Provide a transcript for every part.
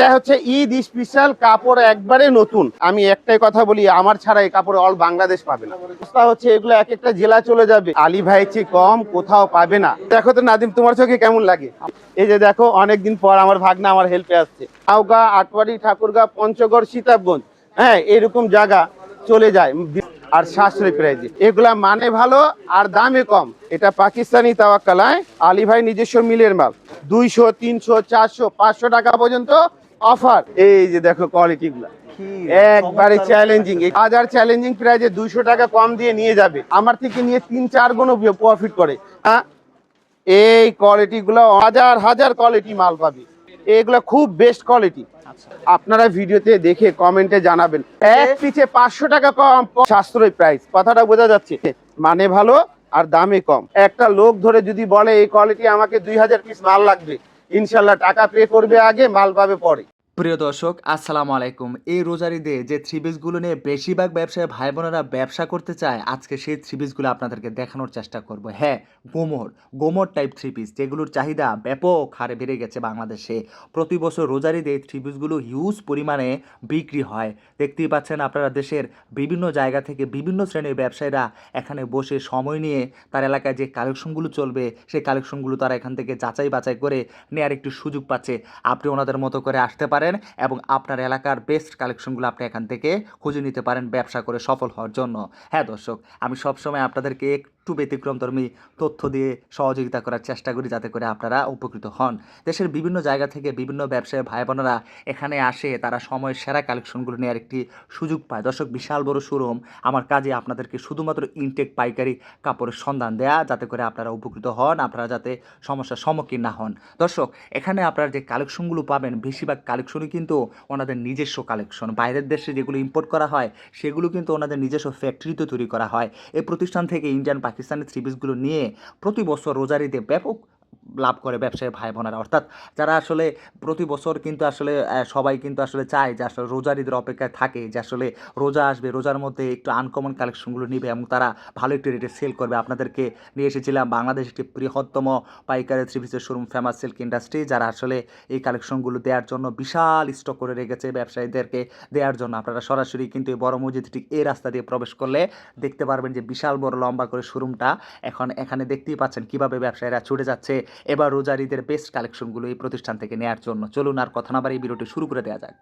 এটা হচ্ছে ঈদ স্পেশাল, কাপড় একবারে নতুন। আমি একটাই কথা বলি, আমার ছাড়া এই কাপড় অল বাংলাদেশ পাবে না। অবস্থা হচ্ছে এগুলো এক একটা জেলা চলে যাবে। আলী ভাই চেয়ে কম কোথাও পাবে না। দেখো তো নাদিম, তোমার চোখে কেমন লাগে? এই যে দেখো, অনেকদিন পর আমার ভাগনা আমার হেল্পে আসছে। আউগা আটবাড়ি, ঠাকুরগা, পঞ্চগড় সীতাবগঞ্জ হ্যাঁ এরকম জায়গা চলে যায়। আর সাশ্রয় প্রাইজে। এগুলা মানে ভালো আর দামে কম। এটা পাকিস্তানি তাওয়াক্কালায়। আলী ভাই নিজস্ব মিলের মাল। দুইশো তিনশো চারশো পাঁচশো টাকা পর্যন্ত অফার। এই যে দেখো কোয়ালিটি গুলা। একবারে চ্যালেঞ্জিং হাজার চ্যালেঞ্জিং প্রাইজে দুইশো টাকা কম দিয়ে নিয়ে যাবে। আমার থেকে নিয়ে তিন চার গুণ প্রফিট করে। হ্যাঁ এই কোয়ালিটি গুলো হাজার হাজার কোয়ালিটি মাল পাবে। এগুলো খুব বেস্ট কোয়ালিটি আপনারা ভিডিওতে দেখে কমেন্টে জানাবেন। এক পিছে পাঁচশো টাকা কম সাশ্রয় প্রাইস কথাটা বোঝা যাচ্ছে। মানে ভালো আর দামে কম। একটা লোক ধরে যদি বলে এই কোয়ালিটি আমাকে দুই হাজার পিস মাল লাগবে। ইনশাল্লাহ টাকা পে করবে আগে মাল পাবে পরে। প্রিয় দর্শক, আসসালামু আলাইকুম। এই রোজার ঈদে যে থ্রি পিসগুলো নিয়ে বেশিরভাগ ব্যবসায়ী ভাই বোনেরা ব্যবসা করতে চায়, আজকে সেই থ্রি পিসগুলো আপনাদেরকে দেখানোর চেষ্টা করব। হ্যাঁ গোমর গোমর টাইপ থ্রি পিস যেগুলোর চাহিদা ব্যাপক হারে বেড়ে গেছে বাংলাদেশে। প্রতি বছর রোজার ঈদে থ্রি পিসগুলো হিউজ পরিমাণে বিক্রি হয়। দেখতেই পাচ্ছেন আপনারা দেশের বিভিন্ন জায়গা থেকে বিভিন্ন শ্রেণির ব্যবসায়ীরা এখানে বসে সময় নিয়ে তার এলাকায় যে কালেকশনগুলো চলবে, সেই কালেকশনগুলো তারা এখান থেকে যাচাই বাছাই করে নেওয়ার একটু সুযোগ পাচ্ছে। আপনি ওনাদের মতো করে আসতে পারেন। এবং আপনার এলাকার বেস্ট কালেকশনগুলো আপনি এখান থেকে খুঁজে নিতে পারেন, ব্যবসা করে সফল হওয়ার জন্য। হ্যাঁ দর্শক, আমি সবসময় আপনাদেরকে একটু ব্যতিক্রমধর্মী তথ্য দিয়ে সহযোগিতা করার চেষ্টা করি যাতে করে আপনারা উপকৃত হন। দেশের বিভিন্ন জায়গা থেকে বিভিন্ন ব্যবসায়ী ভাই বোনেরা এখানে আসে, তারা সময়ের সেরা কালেকশনগুলো নেওয়ার একটি সুযোগ পায়। দর্শক, বিশাল বড় শোরুম। আমার কাজে আপনাদেরকে শুধুমাত্র ইনটেক পাইকারি কাপড়ের সন্ধান দেয়া, যাতে করে আপনারা উপকৃত হন, আপনারা যাতে সমস্যার সম্মুখীন না হন। দর্শক, এখানে আপনারা যে কালেকশনগুলো পাবেন, বেশিরভাগ কালেকশনই কিন্তু ওনাদের নিজস্ব কালেকশন। বাইরের দেশে যেগুলো ইম্পোর্ট করা হয়, সেগুলো কিন্তু ওনাদের নিজস্ব ফ্যাক্টরিতে তৈরি করা হয়। এই প্রতিষ্ঠান থেকে ইন্ডিয়ান পাকিস্তানি থ্রি পিসগুলো নিয়ে প্রতি বছর রোজারিতে ব্যাপক লাভ করে ব্যবসায়ী ভাই বোনেরা অর্থাৎ যারা আসলে প্রতি বছর কিন্তু আসলে সবাই কিন্তু আসলে চায় যে আসলে রোজার ঈদের অপেক্ষায় থাকে, যে আসলে রোজা আসবে, রোজার মধ্যে একটু আনকমন কালেকশনগুলো নিবে এবং তারা ভালো একটি রেটে সেল করবে। আপনাদেরকে নিয়ে এসেছিলাম বাংলাদেশ একটি বৃহত্তম পাইকারি থ্রি পিসের শোরুম ফেমাস সিল্ক ইন্ডাস্ট্রি যারা আসলে এই কালেকশনগুলো দেওয়ার জন্য বিশাল স্টক করে রেখেছে ব্যবসায়ীদেরকে দেওয়ার জন্য। আপনারা সরাসরি কিন্তু এই বড় মসজিদ ঠিক এই রাস্তা দিয়ে প্রবেশ করলে দেখতে পারবেন যে বিশাল বড় লম্বা করে শোরুমটা এখন এখানে দেখতেই পাচ্ছেন কীভাবে ব্যবসায়ীরা ছুটে যাচ্ছে। এবার রোজার ঈদের বেস্ট কালেকশনগুলো এই প্রতিষ্ঠান থেকে নেওয়ার জন্য। চলুন আর কথা না বাড়ি এই ভিডিওটি শুরু করে দেওয়া যাক।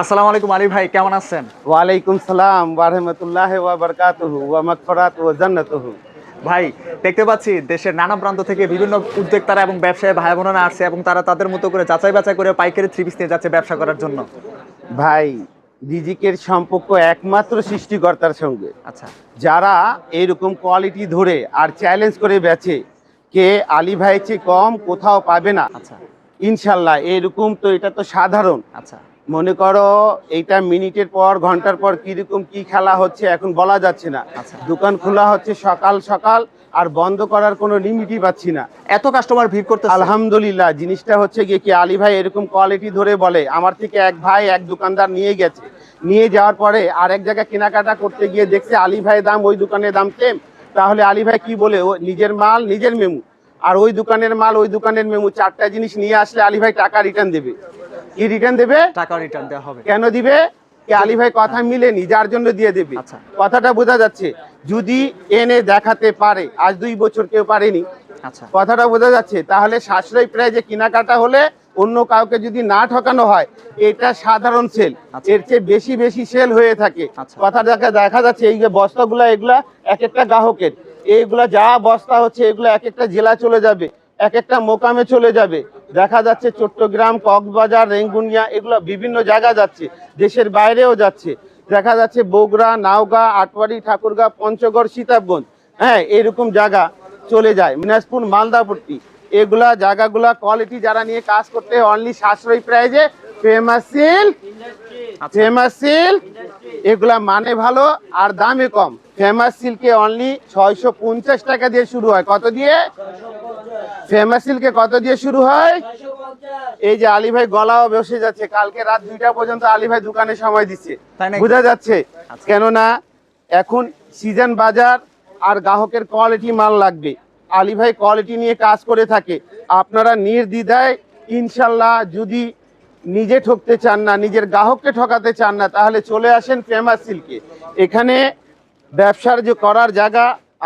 আসসালামু আলাইকুম আলী ভাই কেমন আছেন? ওয়ালাইকুম সালাম ওয়ারহমতুল্লাহ ওয়া বারকাতুহু ওয়া মাগফিরাত ওয়া জান্নাতুহু। ভাই দেখতে পাচ্ছি দেশের নানা প্রান্ত থেকে বিভিন্ন উদ্যোক্তারা এবং ব্যবসায়ী ভাই বোনেরা আসছে এবং তারা তাদের মতো করে যাচাই বাছাই করে পাইকারি থ্রি পিস নিয়ে যাচ্ছে ব্যবসা করার জন্য। ভাই রিজিকের সম্পর্ক একমাত্র সৃষ্টিকর্তার সঙ্গে। আচ্ছা। যারা এইরকম কোয়ালিটি ধরে আর চ্যালেঞ্জ করে বেচে কে আলী ভাই চেয়ে কম কোথাও পাবে না। আচ্ছা। ইনশাল্লাহ এরকম তো এটা তো সাধারণ। আচ্ছা। মনে করো এইটা মিনিটের পর ঘণ্টার পর কীরকম কি খেলা হচ্ছে এখন বলা যাচ্ছে না। আচ্ছা। দোকান খোলা হচ্ছে সকাল সকাল আর বন্ধ করার কোনো লিমিটই পাচ্ছি না। এত কাস্টমার ভিড় করতে আলহামদুলিল্লাহ জিনিসটা হচ্ছে গিয়ে কি আলী ভাই এরকম কোয়ালিটি ধরে বলে আমার থেকে এক ভাই এক দোকানদার নিয়ে গেছে। নিয়ে যাওয়ার পরে আর এক জায়গায় কেনাকাটা করতে গিয়ে দেখছে আলী ভাই দাম ওই দোকানের দাম সেম তাহলে আলী ভাই কি বলে? ও নিজের মাল নিজের মেমু। আর ওই দোকানের মাল ওই দোকানের মেমু। চারটা জিনিস নিয়ে আসলে আলী ভাই টাকা রিটার্ন দেবে। কি রিটার্ন দেবে? টাকা রিটার্ন দেওয়া হবে। কেন দিবে? কি আলী ভাই কথা মিলেনি যার জন্য দিয়ে দেবে। আচ্ছা। কথাটা বোঝা যাচ্ছে যদি এনে দেখাতে পারে আজ দুই বছর কেউ পারেনি। আচ্ছা। কথাটা বোঝা যাচ্ছে তাহলে সাশ্রয় যে কেনাকাটা হলে অন্য কাউকে যদি না ঠকানো হয় এটা সাধারণ সেল। আচ্ছা। এর চেয়ে বেশি বেশি সেল হয়ে থাকে। আচ্ছা। কথা দেখা দেখা যাচ্ছে এই যে বস্তাগুলা এগুলা এক একটা গ্রাহকের। এইগুলা যা বস্তা হচ্ছে এগুলো এক একটা জেলা চলে যাবে এক একটা মোকামে চলে যাবে। দেখা যাচ্ছে চট্টগ্রাম কক্সবাজার রেঙ্গুনিয়া এগুলো বিভিন্ন জায়গা যাচ্ছে দেশের বাইরেও যাচ্ছে। দেখা যাচ্ছে বগুড়া নাওগা আটবাড়ি ঠাকুরগা পঞ্চগড় সীতাবগঞ্জ হ্যাঁ এরকম জায়গা চলে যায়। মিনাজপুর মালদাপট্টি। এগুলা জায়গাগুলা কোয়ালিটি যারা নিয়ে কাজ করতে অনলি সাশ্রয়ী প্রাইজে ফেমাস সিল্ক ফেমাস সিল্ক এগুলা মানে ভালো আর দামে কম। ফেমাস সিল্কে অনলি ছয়শো পঞ্চাশ টাকা দিয়ে শুরু হয়। কত দিয়ে? ফেমাস সিল্কে কত দিয়ে শুরু হয়? এই যে আলী ভাই গলাও বসে যাচ্ছে। কালকে রাত দুইটা পর্যন্ত আলী ভাই দোকানে সময় দিচ্ছে। তাই বোঝা যাচ্ছে। কেননা এখন সিজন বাজার আর গ্রাহকের কোয়ালিটি মাল লাগবে। আলী ভাই কোয়ালিটি নিয়ে কাজ করে থাকে। আপনারা নির্দ্বিধায় ইনশাল্লাহ যদি নিজে ঠকতে চান না, নিজের গ্রাহককে ঠকাতে চান না, তাহলে চলে আসেন ফেমাস সিল্কে এখানে ব্যবসার যে করার জায়গা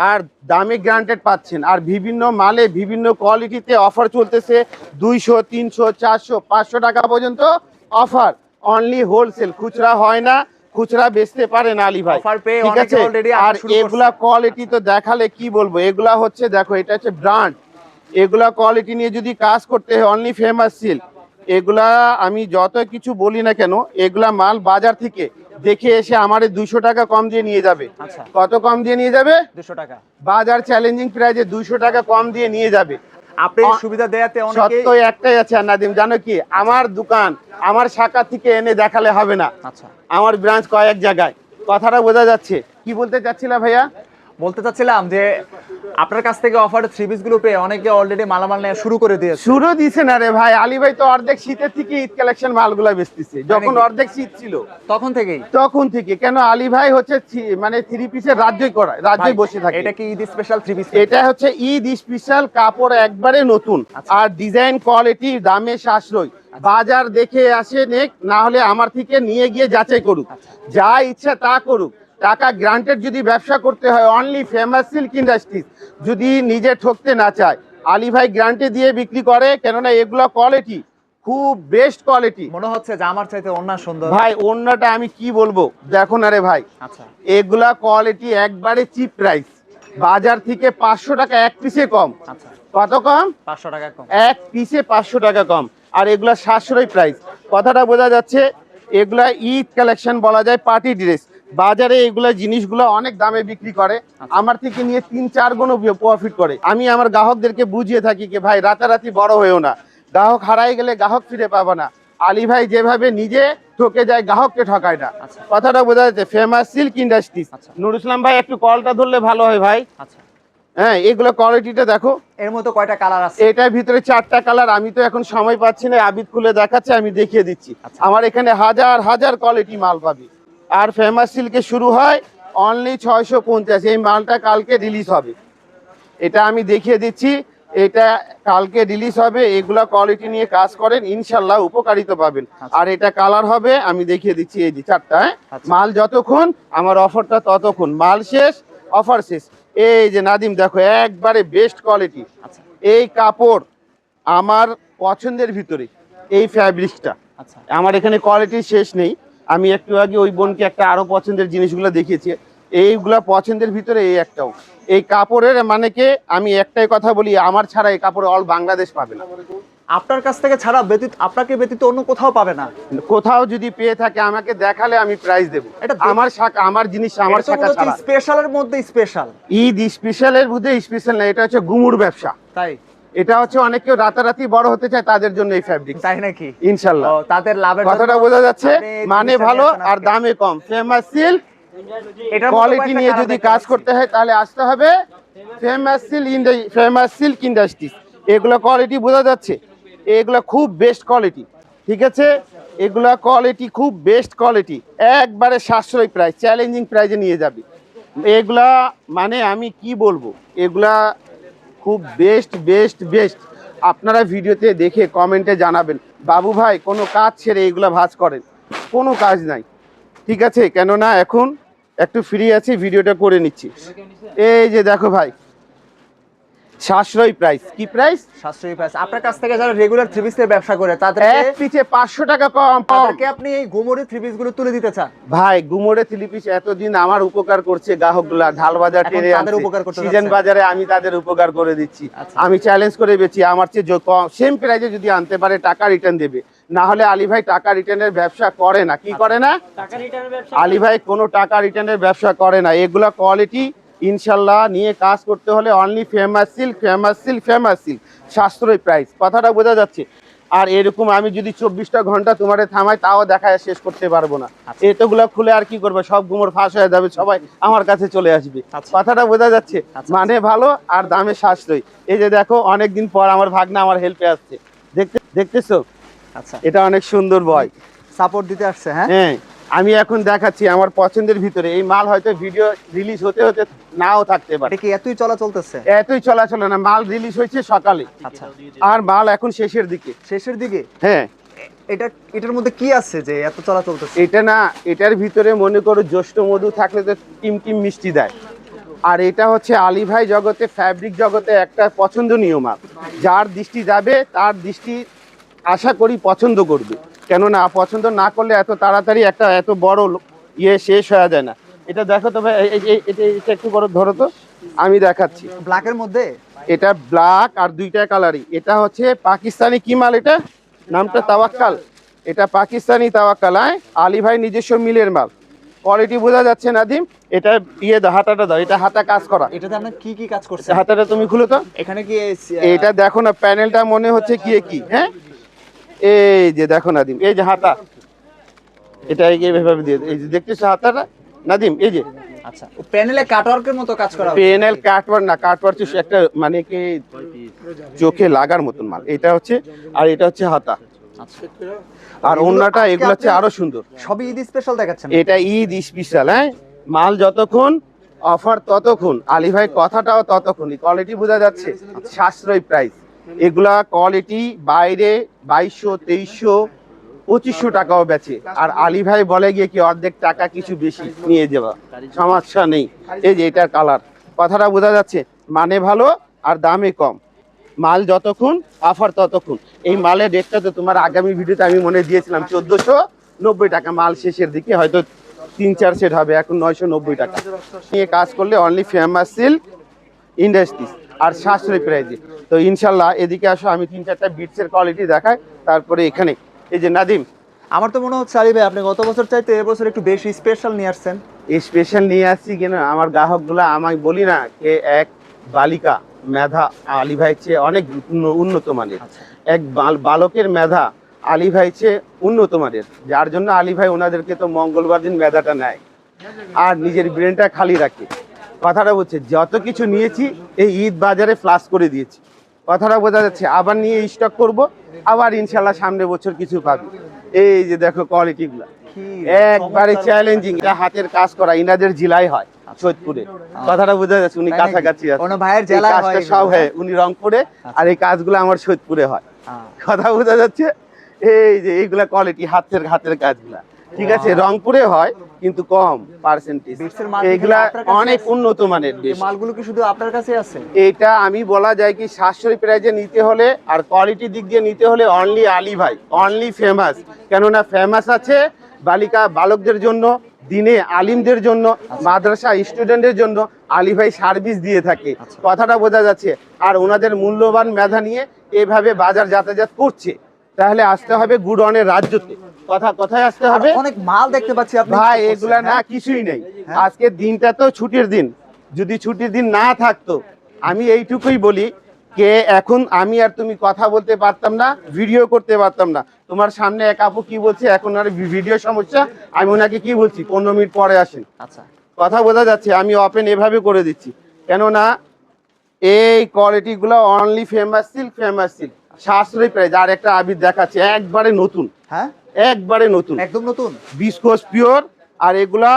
আর দামে গ্রান্টেড পাচ্ছেন, আর বিভিন্ন মালে বিভিন্ন কোয়ালিটিতে অফার চলতেছে, দুইশো, তিনশো, চারশো, পাঁচশো টাকা পর্যন্ত অফার অনলি হোলসেল খুচরা হয় না। খুচরা বেচতে পারেন আলী ভাই। ঠিক আছে? আর এগুলা কোয়ালিটি তো দেখালে কি বলব? এগুলা হচ্ছে দেখো এটা হচ্ছে ব্র্যান্ড এগুলা কোয়ালিটি নিয়ে যদি কাজ করতে হয় অনলি ফেমাস সিল্ক এগুলা আমি যত কিছু বলি না কেন এগুলা মাল বাজার থেকে দেখে এসে আমারে দুইশো টাকা কম দিয়ে নিয়ে যাবে। আচ্ছা। কত কম দিয়ে নিয়ে যাবে? দুশো টাকা। বাজার চ্যালেঞ্জিং প্রাইজে দুইশো টাকা কম দিয়ে নিয়ে যাবে। আপনি সুবিধা দেয়াতে অনেকে সত্য একটাই আছে নাদিম জানো কি? আমার দোকান আমার শাখা থেকে এনে দেখালে হবে না। আচ্ছা। আমার ব্রাঞ্চ কয়েক জায়গায়। কথাটা বোঝা যাচ্ছে। কি বলতে চাচ্ছিলা ভাইয়া? বলতে চাচ্ছিলাম যে আপনার কাছ থেকে অফার থ্রি পিসগুলো পেয়ে অনেকে অলরেডি মালামাল নেওয়া শুরু করে দিয়েছে। শুরু দিছে না রে ভাই। আলী ভাই তো অর্ধেক শীতের থেকে ঈদ কালেকশন মালগুলা বেচতেছে। যখন অর্ধেক শীত ছিল। তখন থেকেই? তখন থেকে। কেন আলী ভাই হচ্ছে মানে থ্রি পিসের রাজ্যই করায় রাজ্যই বসে থাকে। এটা কি ঈদ স্পেশাল থ্রি পিস এটা হচ্ছে ঈদ স্পেশাল কাপড় একবারে নতুন। আচ্ছা। আর ডিজাইন কোয়ালিটি দামে সাশ্রয়। বাজার দেখে আসে নেক না হলে আমার থেকে নিয়ে গিয়ে যাচাই করুক। আচ্ছা। যা ইচ্ছা তা করুক। টাকা গ্রান্টেড যদি ব্যবসা করতে হয় অনলি ফেমাস সিল্ক ইন্ডাস্ট্রিজ যদি নিজে ঠকতে না চায়। আলী ভাই গ্রান্টে দিয়ে বিক্রি করে কেননা এগুলো কোয়ালিটি খুব বেস্ট কোয়ালিটি মনে হচ্ছে যে আমার চাইতে অন্য সুন্দর। ভাই অন্যটা আমি কি বলব? দেখো না রে ভাই। আচ্ছা। এগুলা কোয়ালিটি একবারে চিপ প্রাইস বাজার থেকে পাঁচশো টাকা এক পিসে কম। আচ্ছা। কত কম? পাঁচশো টাকা কম। এক পিসে পাঁচশো টাকা কম। আর এগুলা সাশ্রয় প্রাইস কথাটা বোঝা যাচ্ছে এগুলা ঈদ কালেকশন বলা যায় পার্টি ড্রেস বাজারে এগুলা জিনিসগুলো অনেক দামে বিক্রি করে। আমার থেকে নিয়ে তিন চার গুণও প্রফিট করে। আমি আমার গ্রাহকদেরকে বুঝিয়ে থাকি কি ভাই রাতারাতি বড় হয়েও না। গ্রাহক হারাই গেলে গ্রাহক ফিরে পাবো না। আলী ভাই যেভাবে নিজে ঠকে যায় গ্রাহককে ঠকায় না। আচ্ছা। কথাটা বোঝা যাচ্ছে ফেমাস সিল্ক ইন্ডাস্ট্রিজ আচ্ছা। নুর ইসলাম ভাই একটু কলটা ধরলে ভালো হয় ভাই। আচ্ছা। হ্যাঁ এগুলো কোয়ালিটিটা দেখো। এর মতো কয়টা কালার আছে? এটার ভিতরে চারটা কালার আমি তো এখন সময় পাচ্ছি না আবিদ খুলে দেখাচ্ছে আমি দেখিয়ে দিচ্ছি। আচ্ছা। আমার এখানে হাজার হাজার কোয়ালিটি মাল পাবি। আর ফেমাস সিল্কে শুরু হয় অনলি ছয়শো পঞ্চাশ। এই মালটা কালকে রিলিজ হবে। এটা আমি দেখিয়ে দিচ্ছি। এটা কালকে রিলিজ হবে। এগুলা কোয়ালিটি নিয়ে কাজ করেন ইনশাল্লাহ উপকারিতা পাবেন। আচ্ছা। আর এটা কালার হবে আমি দেখিয়ে দিচ্ছি এই যে চারটা হ্যাঁ? আচ্ছা। মাল যতক্ষণ আমার অফারটা ততক্ষণ। মাল শেষ অফার শেষ। এই যে নাদিম দেখো একবারে বেস্ট কোয়ালিটি আচ্ছা। এই কাপড় আমার পছন্দের ভিতরে এই ফ্যাব্রিক্সটা আচ্ছা। আমার এখানে কোয়ালিটি শেষ নেই। আমি একটু আগে ওই বোনকে একটা আরও পছন্দের জিনিসগুলো দেখিয়েছি। এইগুলা পছন্দের ভিতরে এই একটাও। এই কাপড়ের মানে কে? আমি একটাই কথা বলি আমার ছাড়া এই কাপড় অল বাংলাদেশ পাবে না। আপনার কাছ থেকে ছাড়া ব্যতীত আপনাকে ব্যতীত অন্য কোথাও পাবে না। কোথাও যদি পেয়ে থাকে আমাকে দেখালে আমি প্রাইস দেবো। এটা আমার শাখা আমার জিনিস আমার শাখা ছাড়া। স্পেশালের মধ্যে স্পেশাল ঈদ স্পেশালের মধ্যে স্পেশাল না এটা হচ্ছে গুমুর ব্যবসা। তাই? এটা হচ্ছে অনেক কেউ রাতারাতি বড় হতে চায় তাদের জন্য এই ফ্যাব্রিক তাই নাকি? ইনশাল্লাহ। তাদের লাভের কথাটা বোঝা যাচ্ছে মানে ভালো আর দামে কম। ফেমাস সিল্ক কোয়ালিটি নিয়ে যদি কাজ করতে হয় তাহলে আসতে হবে famous silk famous silk industries এগুলো কোয়ালিটি বোঝা যাচ্ছে। এগুলো খুব বেস্ট কোয়ালিটি ঠিক আছে? এগুলা কোয়ালিটি খুব বেস্ট কোয়ালিটি একবারে সাশ্রয় প্রাইস চ্যালেঞ্জিং প্রাইজে নিয়ে যাবে। এগুলা মানে আমি কি বলব? এগুলা খুব বেস্ট বেস্ট বেস্ট আপনারা ভিডিওতে দেখে কমেন্টে জানাবেন, বাবু ভাই, কোনো কাজ ছেড়ে এগুলো ভাজ করেন। কোনো কাজ নাই। ঠিক আছে? কেননা এখন একটু ফ্রি আছি ভিডিওটা করে নিচ্ছি। এই যে দেখো ভাই সাশ্রয়ী প্রাইস কি প্রাইস সাশ্রয়ী প্রাইস আপনার কাছ থেকে যারা রেগুলার থ্রি পিসের ব্যবসা করে এক তাদেরকে পিছে পাঁচশো টাকা কম তাদেরকে আপনি এই গোমরি থ্রি পিসগুলো তুলে দিতে চান। ভাই গুমোরে থ্রিপিস এতদিন আমার উপকার করছে গ্রাহকগুলা ঢাল বাজার টেনে তাদের উপকার করতে সিজন বাজারে আমি তাদের উপকার করে দিচ্ছি। আচ্ছা। আমি চ্যালেঞ্জ করে বেছি আমার চেয়ে কম। সেম প্রাইজে যদি আনতে পারে টাকা রিটার্ন দেবে। না হলে আলী ভাই টাকা রিটার্নের ব্যবসা করে না। কি করে না? আলী ভাই কোনো টাকা রিটার্নের ব্যবসা করে না। এগুলা কোয়ালিটি ইনশাল্লাহ নিয়ে কাজ করতে হলে only famous silk famous silk famous silk সাশ্রয় প্রাইস কথাটা বোঝা যাচ্ছে। আর এরকম আমি যদি চব্বিশটা ঘণ্টা তোমারে থামাই তাও দেখায় শেষ করতে পারব না। আচ্ছা। এতগুলা খুলে আর কি করবে? সব গুমর ফাঁস হয়ে যাবে সবাই আমার কাছে চলে আসবে। আচ্ছা। কথাটা বোঝা যাচ্ছে। আচ্ছা। মানে ভালো আর দামে সাশ্রয়। এই যে দেখো অনেকদিন পর আমার ভাগনা আমার হেল্পে আসছে। দেখতে দেখতেছো? আচ্ছা। এটা অনেক সুন্দর বয় সাপোর্ট দিতে আসছে হ্যাঁ? হ্যাঁ। আমি এখন দেখাচ্ছি আমার পছন্দের ভিতরে। এই মাল হয়তো ভিডিও রিলিজ হতে হতে নাও থাকতে পারে। কি এতই চলা চলতেছে? এতই চলা চলে না মাল রিলিজ হয়েছে সকালে। আচ্ছা। আর মাল এখন শেষের দিকে। শেষের দিকে? হ্যাঁ। এটা এটার মধ্যে কি আছে যে এত চলা চলতেছে? এটা না এটার ভিতরে মনে করো জ্যৈষ্ঠ মধু থাকলে তো মিষ্টি দেয়। আর এটা হচ্ছে আলী ভাই জগতে ফ্যাব্রিক জগতে একটা পছন্দনীয় মাল। যার দৃষ্টি যাবে তার দৃষ্টি আশা করি পছন্দ করবে। কেননা পছন্দ না করলে এত তাড়াতাড়ি একটা এত বড় ইয়ে শেষ হয়ে যায় না। এটা দেখো তো এটা এটা একটু বড় ধরো তো। আমি দেখাচ্ছি। ব্ল্যাকের মধ্যে? এটা ব্ল্যাক আর দুইটা কালারই এটা হচ্ছে পাকিস্তানি কি মাল এটা? নামটা তাওয়াক্কাল। এটা পাকিস্তানি তাওয়াক্কাল হ্যাঁ? আলী ভাই নিজস্ব মিলের মাল। কোয়ালিটি বোঝা যাচ্ছে নাদিম। এটা ইয়ে হাতাটা দাও। এটা হাতা কাজ করা। এটাতে আপনার কি কি কাজ করছে? হাতাটা তুমি খুলো তো। এখানে কি এটা দেখো না প্যানেলটা মনে হচ্ছে কি কি হ্যাঁ? এই যে দেখো নাদিম এই যে হাতা। এটা এই- এইভাবে দিয়ে এই যে দেখতেছো হাতাটা? নাদিম এই যে। আচ্ছা প্যানেলে কাটওয়ার্কের মতো কাজ করা হয়েছে। পেনেল কাটওয়ার না কাটওয়ার হচ্ছে একটা মানে কি চোখে লাগার মতন মাল। এটা হচ্ছে আর এটা হচ্ছে হাতা। আচ্ছা। আর অন্যটা এগুলো হচ্ছে আরও সুন্দর। সবই ঈদ স্পেশাল দেখাচ্ছেন এটা ঈদ স্পেশাল হ্যাঁ? মাল যতক্ষণ অফার ততক্ষণ। আলী ভাই কথাটাও ততক্ষণই। কোয়ালিটি বোঝা যাচ্ছে। সাশ্রয় প্রাইস এগুলা কোয়ালিটি বাইরে বাইশশো, তেইশশো, পঁচিশশো টাকাও বেচে। আর আলী ভাই বলে গিয়ে কি অর্ধেক টাকা কিছু বেশি নিয়ে যাওয়া সমস্যা নেই। এই যে এটার কালার কথাটা বোঝা যাচ্ছে মানে ভালো আর দামে কম। মাল যতক্ষণ অফার ততক্ষণ। এই মালের রেটটা তো তোমার আগামী ভিডিওতে আমি মনে দিয়েছিলাম চোদ্দশো নব্বই টাকা। মাল শেষের দিকে হয়তো তিন, চার সেট হবে, এখন নয়শো নব্বই টাকা। নিয়ে কাজ করলে অনলি ফেমাস সিল্ক ইন্ডাস্ট্রিজ আর সাশ্রয়ী প্রাইজে তো ইনশাল্লাহ এদিকে আসো আমি তিন চারটা বিটসের কোয়ালিটি দেখাই তারপরে এখানে। এই যে নাদিম। আমার তো মনে হচ্ছে আলী ভাই আপনি গত বছর চাইতে এবছর একটু বেশি স্পেশাল নিয়ে আসছেন। এই স্পেশাল নিয়ে আসছি কেন? আমার গ্রাহকগুলো আমায় বলি না কে এক বালিকা মেধা আলী ভাই চেয়ে অনেক উন্ন- উন্নত মানের। এক বাল- বালকের মেধা আলী ভাই চেয়ে উন্নত মানের। যার জন্য আলী ভাই ওনাদেরকে তো মঙ্গলবার দিন মেধাটা নেয়। আর নিজের ব্রেনটা খালি রাখে। কথাটা বলছে যত কিছু নিয়েছি এই ঈদ বাজারে ফ্লাশ করে দিয়েছি। কথাটা বোঝা যাচ্ছে আবার নিয়ে স্টক করব আবার ইনশাল্লাহ সামনে বছর কিছু পাবি। এই যে দেখো কোয়ালিটিগুলো একবারে চ্যালেঞ্জিং এটা হাতের কাজ করা ইনাদের জেলায় হয় সৈয়দপুরে। কথাটা বোঝা যাচ্ছে উনি? কাছাকাছি আছে। ভাইয়ের এই কাজটা হয় সব হ্যাঁ? হ্যাঁ উনি রংপুরে আর এই কাজগুলো আমার সৈয়দপুরে হয়। হ্যাঁ। কথা বোঝা যাচ্ছে এই যে এইগুলা কোয়ালিটি হাতের হাতের কাজগুলা। ঠিক আছে রংপুরে হয় কিন্তু কম পার্সেন্টেজ কাছে অনেক উন্নত মানের মালগুলো কি শুধু আপনার কাছে আছে? এটা আমি বলা যায় কি সাশ্রয়ী প্রাইজে নিতে হলে আর কোয়ালিটি দিক দিয়ে নিতে হলে অনলি আলী ভাই অনলি ফেমাস কেননা ফেমাস আছে বালিকা বালকদের জন্য দিনে আলিমদের জন্য মাদ্রাসা স্টুডেন্টের জন্য আলী ভাই সার্ভিস দিয়ে থাকে। কথাটা বোঝা যাচ্ছে। আর ওনাদের মূল্যবান মেধা নিয়ে এভাবে বাজার যাতায়াত করছে। তাহলে আসতে হবে গুডনের রাজ্যতে। কথা কোথায় আসতে হবে? অনেক মাল দেখতে পাচ্ছি আপনি। ভাই এগুলা না? কিছুই নেই। হ্যাঁ? আজকে দিনটা তো ছুটির দিন। যদি ছুটির দিন না থাকতো আমি এইটুকুই বলি কে এখন আমি আর তুমি কথা বলতে পারতাম না ভিডিও করতে পারতাম না। তোমার সামনে এক আপু কি বলছে? এখন আর ভিডিও সমস্যা। আমি ওনাকে কি বলছি? পনেরো মিনিট পরে আসেন। আচ্ছা। কথা বোঝা যাচ্ছে আমি ওপেন এভাবে করে দিচ্ছি। কেননা এই কোয়ালিটিগুলো only famous silk famous silk সাশ্রয়ী প্রাইস আর একটা আবির দেখাচ্ছে একবারে নতুন। হ্যাঁ? একবারে নতুন। একদম নতুন? বিস্কোস পিওর আর এগুলা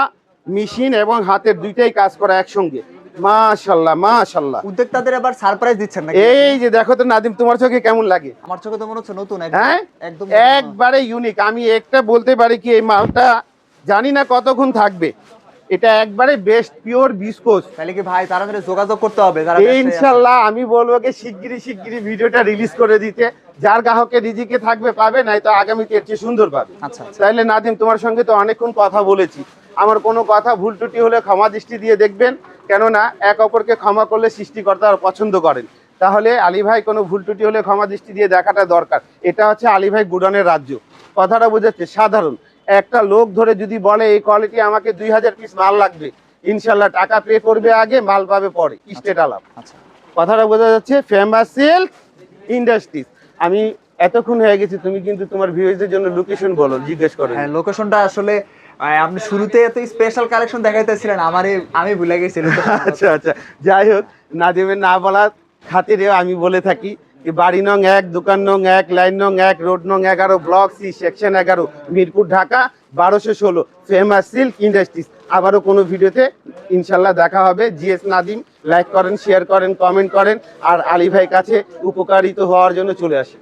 মেশিন এবং হাতের দুইটাই কাজ করা একসঙ্গে। মাশাল্লাহ মাশাল্লাহ। উদ্যোক্তাদের এবার সারপ্রাইজ দিচ্ছেন নাকি? এই যে দেখো তো নাদিম তোমার চোখে কেমন লাগে? আমার চোখে তো মনে হচ্ছে নতুন একদম হ্যাঁ? একদম একবারে ইউনিক আমি একটা বলতে পারি কি এই মালটা জানি না কতক্ষণ থাকবে। এটা একবারে বেস্ট পিওর বিস্কোস তাহলে কি ভাই তাড়াতাড়ি যোগাযোগ করতে হবে ইনশাল্লাহ আমি বলব কি শিগগিরই শিগগিরই ভিডিওটা রিলিজ করে দিতে। যার গ্রাহকের রিজিকে থাকবে পাবে নাই তো আগামীতে এর চেয়ে সুন্দর পাবে। আচ্ছা আচ্ছা। তাইলে নাদিম তোমার সঙ্গে তো অনেকক্ষণ কথা বলেছি। আমার কোনো কথা ভুল ত্রুটি হলে ক্ষমা দৃষ্টি দিয়ে দেখবেন। কেননা এক অপরকে ক্ষমা করলে সৃষ্টিকর্তা পছন্দ করেন। তাহলে আলী ভাই কোনো ভুল ত্রুটি হলে ক্ষমা দৃষ্টি দিয়ে দেখাটা দরকার। এটা হচ্ছে আলী ভাই গুডনের রাজ্য। কথাটা বোঝাচ্ছে সাধারণ। একটা লোক ধরে যদি বলে এই কোয়ালিটি আমাকে দুই হাজার পিস মাল লাগবে। ইনশাল্লাহ টাকা পে করবে আগে মাল পাবে পরে স্টেট আলাপ। আচ্ছা কথাটা বোঝা যাচ্ছে ফেমাস সিল্ক ইন্ডাস্ট্রিজ আমি এতক্ষণ হয়ে গেছি তুমি কিন্তু তোমার ভিউজের জন্য লোকেশন বলো জিজ্ঞেস করো। হ্যাঁ লোকেশনটা আসলে আপনি শুরুতে এত স্পেশাল কালেকশন দেখাইতেছিলেন আমারই আমি ভুলে গেছিলাম। আচ্ছা আচ্ছা। যাই হোক নাদিমের না বলার খাতিরে আমি বলে থাকি বাড়ি নং এক, দোকান নং এক, লাইন নং এক, রোড নং এগারো, ব্লক সি, সেকশন এগারো, মিরপুর, ঢাকা, বারোশো ষোলো। Famous silk industries. আবারও কোনো ভিডিওতে ইনশাল্লাহ দেখা হবে। জিএস নাদিম, লাইক করেন, শেয়ার করেন, কমেন্ট করেন। আর আলী ভাই কাছে উপকারিত হওয়ার জন্য চলে আসে।